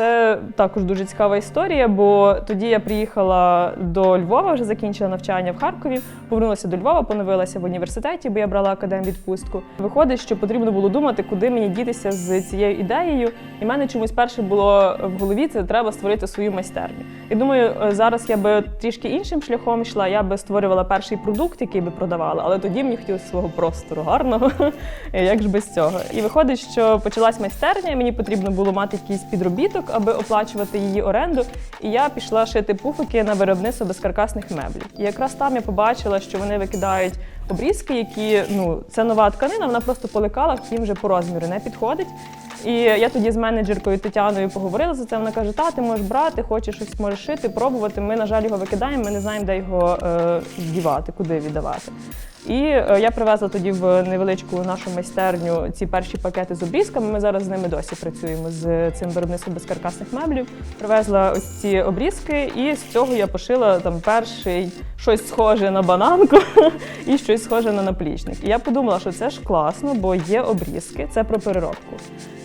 Це також дуже цікава історія, бо тоді я приїхала до Львова, вже закінчила навчання в Харкові, повернулася до Львова, поновилася в університеті, бо я брала академвідпустку. Виходить, що потрібно було думати, куди мені дітися з цією ідеєю. І в мене чомусь перше було в голові це треба створити свою майстерню. І думаю, е, зараз я би трішки іншим шляхом йшла. Я би створювала перший продукт, який би продавала, але тоді мені хотілося свого простору гарного. Як ж без цього? І виходить, що почалась майстерня, мені потрібно було мати якийсь підробіток, аби оплачувати її оренду. І я пішла шити пуфики на виробництво безкаркасних меблів. І якраз там я побачила, що вони викидають обрізки, які ну це нова тканина, вона просто по лекалах їм вже по розміру не підходить. І я тоді з менеджеркою Тетяною поговорила за це. Вона каже: Та, ти можеш брати, хочеш щось можеш шити, пробувати. Ми, на жаль, його викидаємо, ми не знаємо, де його е, дівати, куди віддавати. І е, я привезла тоді в невеличку нашу майстерню ці перші пакети з обрізками. Ми зараз з ними досі працюємо з цим виробництвом безкаркасних меблів. Привезла ось ці обрізки, і з цього я пошила там перший щось схоже на бананку і щось схоже на наплічник. І я подумала, що це ж класно, бо є обрізки, це про переробку.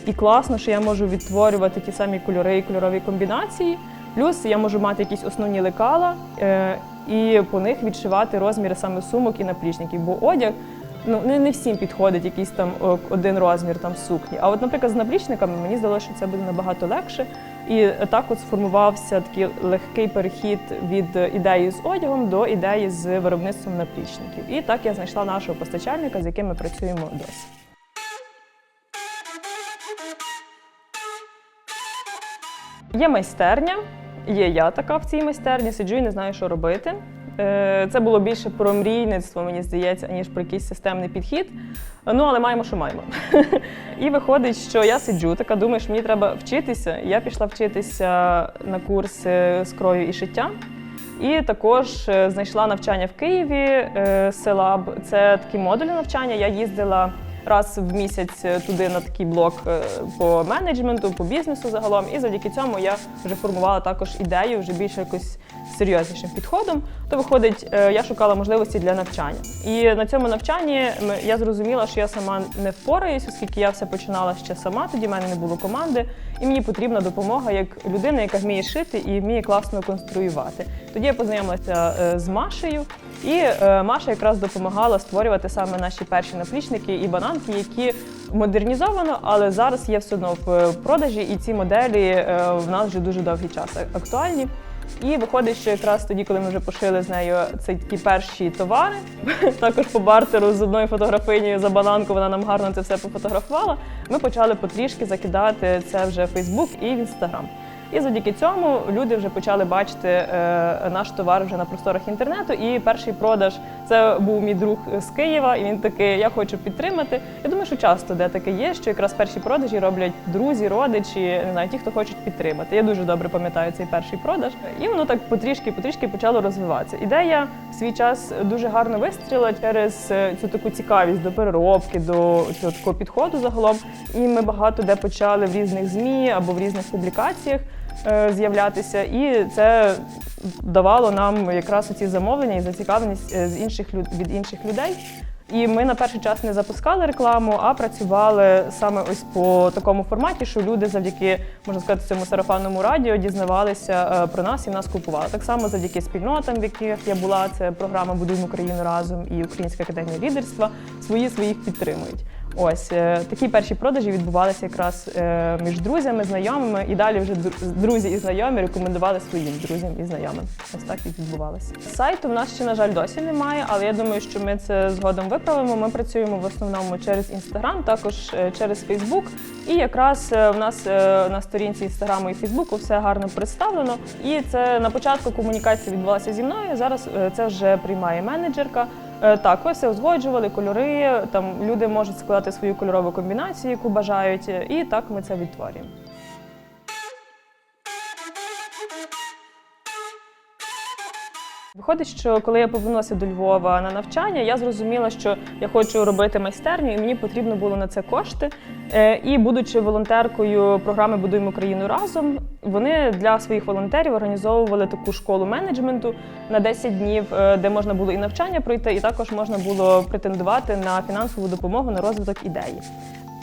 І класно, що я можу відтворювати ті самі кольори і кольорові комбінації. Плюс я можу мати якісь основні лекала е, і по них відшивати розміри саме сумок і наплічників. Бо одяг ну не, не всім підходить якийсь там один розмір там сукні. А от, наприклад, з наплічниками мені здалося, що це буде набагато легше. І так от сформувався такий легкий перехід від ідеї з одягом до ідеї з виробництвом наплічників. І так я знайшла нашого постачальника, з яким ми працюємо досі. Є майстерня, є я така в цій майстерні, сиджу і не знаю, що робити. Е, Це було більше про мрійництво, мені здається, ніж про якийсь системний підхід. Ну, але маємо, що маємо. І виходить, що я сиджу, така думаю, що мені треба вчитися. Я пішла вчитися на курси з крою і шиття. І також е, знайшла навчання в Києві е, Селаб. Це такі модулі навчання. Я їздила раз в місяць е, туди на такий блок е, по менеджменту, по бізнесу загалом. І завдяки цьому я вже формувала також ідею вже більше якось серйознішим підходом. То виходить, е, я шукала можливості для навчання. І на цьому навчанні я зрозуміла, що я сама не впораюсь, оскільки я все починала ще сама. Тоді в мене не було команди, і мені потрібна допомога як людина, яка вміє шити і вміє класно конструювати. Тоді я познайомилася е, з Машею, і е, Маша якраз допомагала створювати саме наші перші наплічники і бананки, які модернізовано, але зараз є все одно в продажі, і ці моделі в нас вже дуже довгий час актуальні. І виходить, що якраз тоді, коли ми вже пошили з нею ці такі перші товари, також по бартеру з одною фотографинею за бананку, вона нам гарно це все пофотографувала. Ми почали потрішки закидати це вже в Фейсбук і в Інстаграм. І завдяки цьому люди вже почали бачити е, наш товар вже на просторах інтернету. І перший продаж це був мій друг з Києва, і він такий: Я хочу підтримати. Я думаю, що часто де таке є, що якраз перші продажі роблять друзі, родичі, не знаю, ті, хто хочуть підтримати. Я дуже добре пам'ятаю цей перший продаж. І воно так потрішки, потрішки почало розвиватися. Ідея в свій час дуже гарно вистріла через е, цю таку цікавість до переробки, до цього такого підходу загалом. І ми багато де почали в різних змі або в різних публікаціях з'являтися, і це давало нам якраз ці замовлення і зацікавленість е, з інших від інших людей. І ми на перший час не запускали рекламу, а працювали саме ось по такому форматі, що люди завдяки можна сказати цьому сарафанному радіо дізнавалися е, про нас і нас купували. Так само завдяки спільнотам, в яких я була. Це програма Будуємо Україну разом і Українська академія лідерства. Свої своїх підтримують. Ось е, такі перші продажі відбувалися якраз е, між друзями, знайомими, і далі вже дру- друзі і знайомі рекомендували своїм друзям і знайомим. Ось так і відбувалося. Сайту в нас ще, на жаль, досі немає, але я думаю, що ми це згодом виправимо. Ми працюємо в основному через Інстаграм, також е, через Фейсбук. І якраз в нас на сторінці Інстаграму і Фейсбуку все гарно представлено. І це на початку комунікація відбулася зі мною. Зараз це вже приймає менеджерка. Е, Так, ви все узгоджували, кольори. Там люди можуть складати свою кольорову комбінацію, яку бажають, і так ми це відтворюємо. Виходить, що коли я повернулася до Львова на навчання, я зрозуміла, що я хочу робити майстерню, і мені потрібно було на це кошти. Е, І будучи волонтеркою програми Будуємо Україну разом, вони для своїх волонтерів організовували таку школу менеджменту на 10 днів, е, де можна було і навчання пройти, і також можна було претендувати на фінансову допомогу на розвиток ідеї.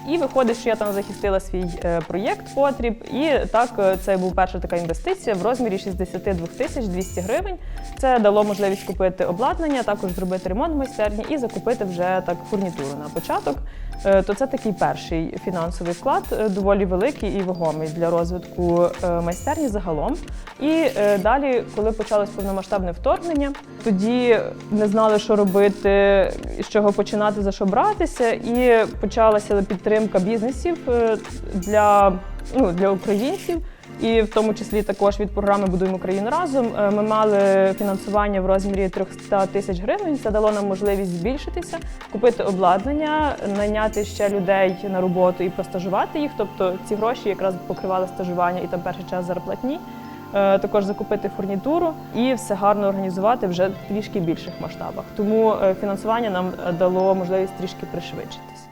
І виходить, що я там захистила свій е, проєкт потріб. І так е, це був перша така інвестиція в розмірі 62 тисяч 200 гривень. Це дало можливість купити обладнання, також зробити ремонт в майстерні і закупити вже так фурнітуру на початок. Е, То це такий перший фінансовий вклад, доволі великий і вагомий для розвитку майстерні загалом. І далі, коли почалось повномасштабне вторгнення, тоді не знали, що робити, з чого починати, за що братися, і почалася підтримка бізнесів е, для, ну, для українців. І в тому числі також від програми Будуємо Україну разом е, ми мали фінансування в розмірі 300 тисяч гривень. Це дало нам можливість збільшитися, купити обладнання, найняти ще людей на роботу і простажувати їх. Тобто ці гроші якраз покривали стажування і там перший час зарплатні. Е, Також закупити фурнітуру і все гарно організувати вже в трішки більших масштабах. Тому е, фінансування нам е, дало можливість трішки пришвидшитись.